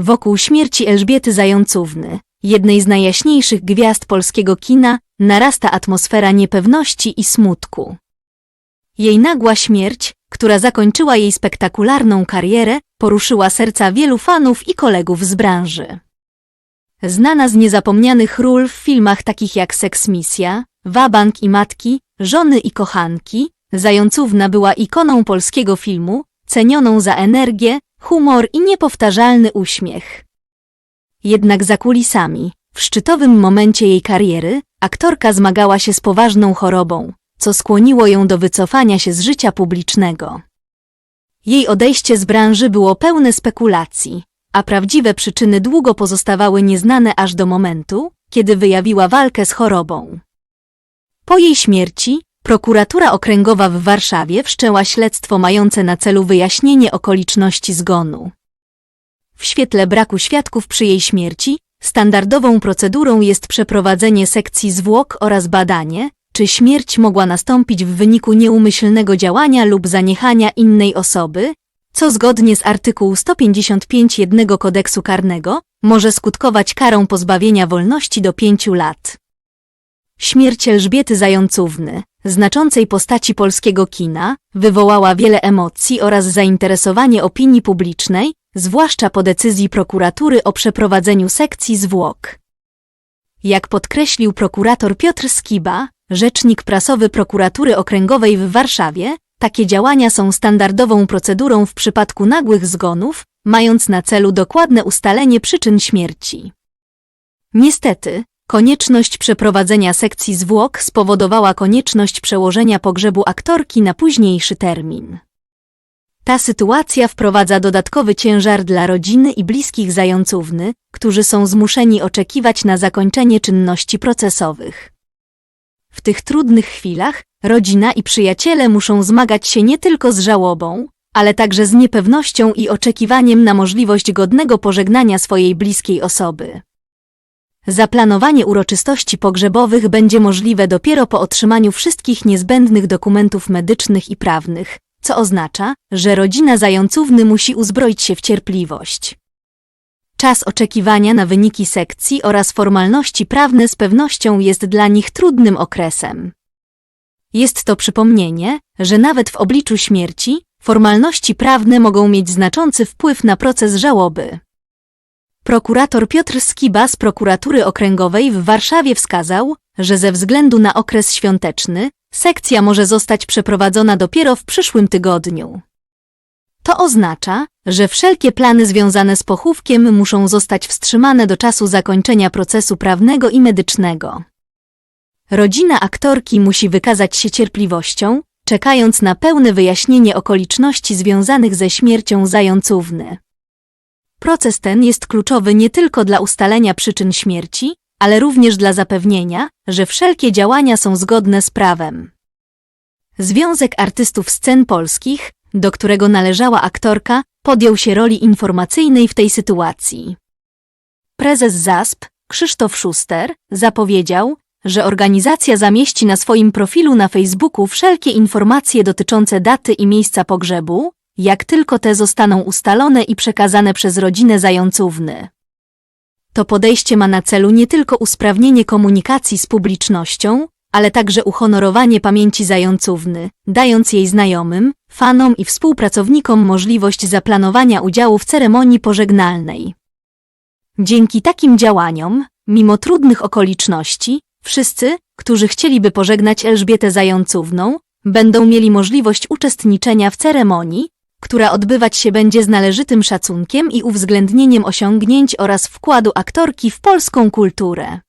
Wokół śmierci Elżbiety Zającówny, jednej z najjaśniejszych gwiazd polskiego kina, narasta atmosfera niepewności i smutku. Jej nagła śmierć, która zakończyła jej spektakularną karierę, poruszyła serca wielu fanów i kolegów z branży. Znana z niezapomnianych ról w filmach takich jak Seks Misja, Wabank i Matki, Żony i Kochanki, Zającówna była ikoną polskiego filmu, cenioną za energię, humor i niepowtarzalny uśmiech. Jednak za kulisami, w szczytowym momencie jej kariery, aktorka zmagała się z poważną chorobą, co skłoniło ją do wycofania się z życia publicznego. Jej odejście z branży było pełne spekulacji, a prawdziwe przyczyny długo pozostawały nieznane aż do momentu, kiedy wyjawiła walkę z chorobą. Po jej śmierci, prokuratura okręgowa w Warszawie wszczęła śledztwo mające na celu wyjaśnienie okoliczności zgonu. W świetle braku świadków przy jej śmierci, standardową procedurą jest przeprowadzenie sekcji zwłok oraz badanie, czy śmierć mogła nastąpić w wyniku nieumyślnego działania lub zaniechania innej osoby, co zgodnie z artykułu 155 jednego kodeksu karnego może skutkować karą pozbawienia wolności do pięciu lat. Śmierć Elżbiety Zającówny, znaczącej postaci polskiego kina, wywołała wiele emocji oraz zainteresowanie opinii publicznej, zwłaszcza po decyzji prokuratury o przeprowadzeniu sekcji zwłok. Jak podkreślił prokurator Piotr Skiba, rzecznik prasowy prokuratury okręgowej w Warszawie, takie działania są standardową procedurą w przypadku nagłych zgonów, mając na celu dokładne ustalenie przyczyn śmierci. Niestety, konieczność przeprowadzenia sekcji zwłok spowodowała konieczność przełożenia pogrzebu aktorki na późniejszy termin. Ta sytuacja wprowadza dodatkowy ciężar dla rodziny i bliskich zającówny, którzy są zmuszeni oczekiwać na zakończenie czynności procesowych. W tych trudnych chwilach rodzina i przyjaciele muszą zmagać się nie tylko z żałobą, ale także z niepewnością i oczekiwaniem na możliwość godnego pożegnania swojej bliskiej osoby. Zaplanowanie uroczystości pogrzebowych będzie możliwe dopiero po otrzymaniu wszystkich niezbędnych dokumentów medycznych i prawnych, co oznacza, że rodzina zającówny musi uzbroić się w cierpliwość. Czas oczekiwania na wyniki sekcji oraz formalności prawne z pewnością jest dla nich trudnym okresem. Jest to przypomnienie, że nawet w obliczu śmierci, formalności prawne mogą mieć znaczący wpływ na proces żałoby. Prokurator Piotr Skiba z prokuratury okręgowej w Warszawie wskazał, że ze względu na okres świąteczny, sekcja może zostać przeprowadzona dopiero w przyszłym tygodniu. To oznacza, że wszelkie plany związane z pochówkiem muszą zostać wstrzymane do czasu zakończenia procesu prawnego i medycznego. Rodzina aktorki musi wykazać się cierpliwością, czekając na pełne wyjaśnienie okoliczności związanych ze śmiercią zającówny. Proces ten jest kluczowy nie tylko dla ustalenia przyczyn śmierci, ale również dla zapewnienia, że wszelkie działania są zgodne z prawem. Związek Artystów Scen Polskich, do którego należała aktorka, podjął się roli informacyjnej w tej sytuacji. Prezes ZASP, Krzysztof Szuster, zapowiedział, że organizacja zamieści na swoim profilu na Facebooku wszelkie informacje dotyczące daty i miejsca pogrzebu, jak tylko te zostaną ustalone i przekazane przez rodzinę zającówny. To podejście ma na celu nie tylko usprawnienie komunikacji z publicznością, ale także uhonorowanie pamięci zającówny, dając jej znajomym, fanom i współpracownikom możliwość zaplanowania udziału w ceremonii pożegnalnej. Dzięki takim działaniom, mimo trudnych okoliczności, wszyscy, którzy chcieliby pożegnać Elżbietę Zającówną, będą mieli możliwość uczestniczenia w ceremonii, która odbywać się będzie z należytym szacunkiem i uwzględnieniem osiągnięć oraz wkładu aktorki w polską kulturę.